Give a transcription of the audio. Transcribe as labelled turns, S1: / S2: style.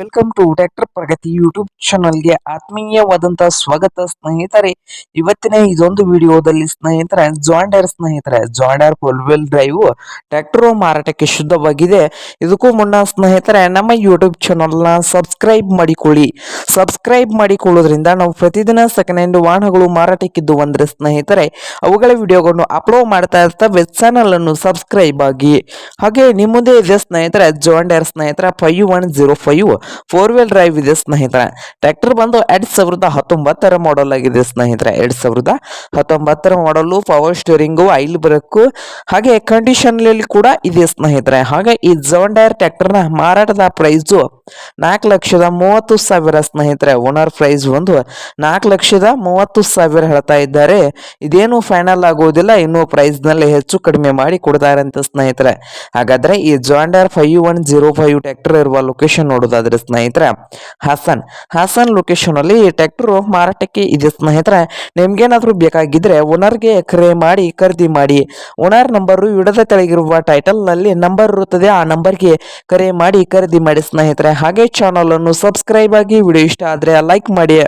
S1: Welcome to tractor Pragati YouTube ಚಾನಲ್ಗೆ ಆತ್ಮೀಯವಾದಂತ ಸ್ವಾಗತ ಸ್ನೇಹಿತರೆ. ಇವತ್ತಿನ ಇದೊಂದು ವಿಡಿಯೋದಲ್ಲಿ ಸ್ನೇಹಿತರೆ ಜಾಂಡರ್ ಸ್ನೇಹಿತರೆ. John Deere full wheel drive tractor ಮಾರಾಟಕ್ಕೆ ಶುದ್ಧವಾಗಿದೆ. ಇದಕ್ಕೂ ಮುನ್ನ ಸ್ನೇಹಿತರೆ, ನಮ್ಮ ಯೂಟ್ಯೂಬ್ ಚಾನಲ್ನ ಸಬ್ಸ್ಕ್ರೈಬ್ ಮಾಡಿಕೊಳ್ಳಿ. ಸಬ್ಸ್ಕ್ರೈಬ್ ಮಾಡಿಕೊಳ್ಳೋದ್ರಿಂದ ನಾವು ಪ್ರತಿದಿನ ಸೆಕೆಂಡ್ ಹ್ಯಾಂಡ್ ವಾಹನಗಳು ಮಾರಾಟಕ್ಕಿದ್ದು ಅಂದ್ರೆ ಸ್ನೇಹಿತರೆ, ಅವುಗಳ ವಿಡಿಯೋಗಳನ್ನು ಅಪ್ಲೋಡ್ ಮಾಡ್ತಾ ಇರ್ತವೆ ಚಾನಲ್ ಅನ್ನು ಸಬ್ಸ್ಕ್ರೈಬ್ ಆಗಿ. ಹಾಗೆ ನಿಮ್ಮದೇ ಮುಂದೆ ಇದೆ ಸ್ನೇಹಿತರೆ ಜಾಂಡರ್ ಸ್ನೇಹಿತರೆ five one zero five four wheel drive ಇದೆ ಸ್ನೇಹಿತರೆ. ಟ್ರ್ಯಾಕ್ಟರ್ ಬಂದು ಎರಡ್ ಸಾವಿರದ ಹತ್ತೊಂಬತ್ತರ ಮಾಡಲ್ ಆಗಿದೆ ಸ್ನೇಹಿತರೆ. ಎರಡ್ ಸಾವಿರದ ಹತ್ತೊಂಬತ್ತರ ಮಾಡಲು ಪವರ್ ಸ್ಟೇರಿಂಗು ಐಲ್ ಬ್ರೇಕು ಹಾಗೆ ಕಂಡೀಷನ್ ಕೂಡ ಇದೆ ಸ್ನೇಹಿತರೆ. ಹಾಗೆ ಈ ಜಾಂಡರ್ ಟ್ರ್ಯಾಕ್ಟರ್ನ ಮಾರಾಟದ ಪ್ರೈಸು ನಾಲ್ಕು ಲಕ್ಷದ ಮೂವತ್ತು ಸಾವಿರ ಸ್ನೇಹಿತರೆ. ಓನರ್ ಪ್ರೈಸ್ ಒಂದು ನಾಲ್ಕು ಲಕ್ಷದ ಮೂವತ್ತು ಸಾವಿರ ಹೇಳ್ತಾ ಇದ್ದಾರೆ. ಇದೇನು ಫೈನಲ್ ಆಗುವುದಿಲ್ಲ ಇನ್ನು ಪ್ರೈಸ್ನಲ್ಲಿ ಹೆಚ್ಚು ಕಡಿಮೆ ಮಾಡಿ ಕೊಡ್ತಾರೆ ಅಂತ ಸ್ನೇಹಿತರೆ. ಹಾಗಾದ್ರೆ ಈ John Deere five one zero five tractor ಇರುವ ಲೊಕೇಶನ್ ನೋಡೋದಾದ್ರೆ ಸ್ನೇಹಿತರೆ. ಹಾಸನ್. ಹಾಸನ್ ಲೊಕೇಶನ್ ಅಲ್ಲಿ ಟ್ರ್ಯಾಕ್ಟರ್ ಮಾರಾಟಕ್ಕೆ ಇದೆ ಸ್ನೇಹಿತರೆ. ನಿಮ್ಗೇನಾದ್ರೂ ಬೇಕಾಗಿದ್ರೆ ಓನರ್ಗೆ ಕರೆ ಮಾಡಿ, ಖರೀದಿ ಮಾಡಿ. ಓನರ್ ನಂಬರು ವಿಡದ ತೆಳಗಿರುವ ಟೈಟಲ್ನಲ್ಲಿ ನಂಬರ್ ಇರುತ್ತದೆ. ಆ ನಂಬರ್ಗೆ ಕರೆ ಮಾಡಿ, ಖರೀದಿ ಮಾಡಿ ಸ್ನೇಹಿತರೆ. ಹಾಗೆ ಚಾನಲ್ ಅನ್ನು ಸಬ್ಸ್ಕ್ರೈಬ್ ಆಗಿ ವಿಡಿಯೋ ಇಷ್ಟ ಆದ್ರೆ ಲೈಕ್ ಮಾಡಿ.